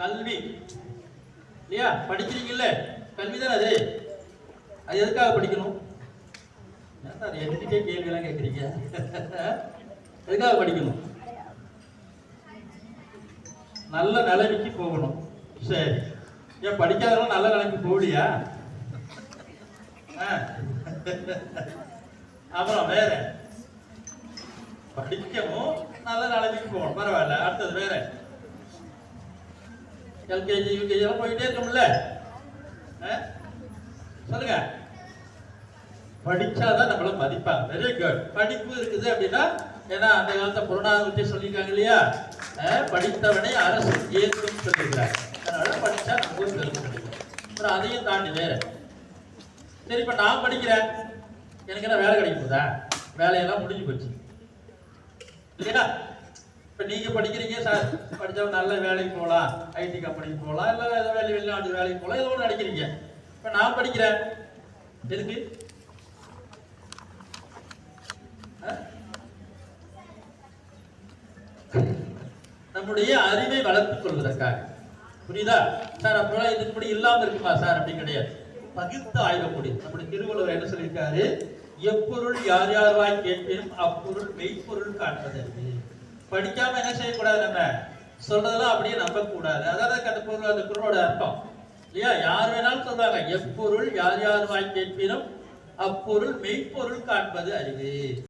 கல்வி. இல்லையா? படிக்கிறீங்கல்ல கல்வி தானே அது. அது எதுக்காக படிக்கணும்? ஏன் எதுக்கே கேள்வியெல்லாம் கேட்குறீங்க எதுக்காக படிக்கணும்? நல்ல நிலைமைக்கு போகணும். சரி. ஏன் படிக்காதவங்க நல்ல நிலைமைக்கு போகலையா? ஆ. அப்புறம் வேற. படிக்கவும் நல்ல நிலைமைக்கு போகணும். பரவாயில்ல. அடுத்தது வேற. எல்கேஜி யூகேஜி எல்லாம் போயிட்டே இருக்கோம்ல? ஆ? சொல்லுங்க. படிச்சாதான் நம்மள மதிப்பாங்க. வெரி குட் படிப்பு இருக்குது அப்படின்னா ஏன்னா அந்த காலத்தை புறநானூற்றி சொல்லியிருக்காங்க இல்லையா? படித்தவனை அரசு ஏற்கும் சொல்லியிருக்கிறார். அதனால படிச்சா நம்ம பெருமை கிடைக்கும் அப்புறம் அதையும் தாண்டி வேற. சரி இப்ப நான் படிக்கிறேன். எனக்கு என்ன வேலை கிடைக்க போதா வேலையெல்லாம் முடிஞ்சு போச்சு. இல்லையா இப்ப நீங்க படிக்கிறீங்க சார் படிச்சா நல்ல வேலைக்கு போகலாம் ஐடி கம்பெனிக்கு போகலாம் இல்லை ஏதோ வேலை வெளிநாட்டு வேலைக்கு போகலாம் ஏதோ ஒன்று நினைக்கிறீங்க. இப்ப நான் படிக்கிறேன். எதுக்கு? நம்முடைய அறிவை வளர்த்துக் கொள்வதற்காக. புரியுதா? சார் அப்பெல்லாம் இதுக்கு முன்னாடி இல்லாமல் இருக்குமா சார்? அப்படி கிடையாது. பகிர்ந்து ஆய்வக்கூடிய நம்முடைய திருவள்ளுவர் என்ன சொல்லியிருக்காரு? எப்பொருள் யார் யார் வாய் கேட்பேனும் அப்பொருள் மெய்ப்பொருள் காண்பதற்கு. படிக்காம என்ன செய்யக்கூடாது நம்ம? சொல்றதெல்லாம் அப்படியே நம்ப கூடாது அதாவது அந்த பொருள் அந்த பொருளோட அர்த்தம். இல்லையா? யார் வேணாலும் சொல்றாங்க. எப்பொருள் யார் யார் வாய் கேட்பினும் அப்பொருள் மெய்ப்பொருள் காண்பது அறிவு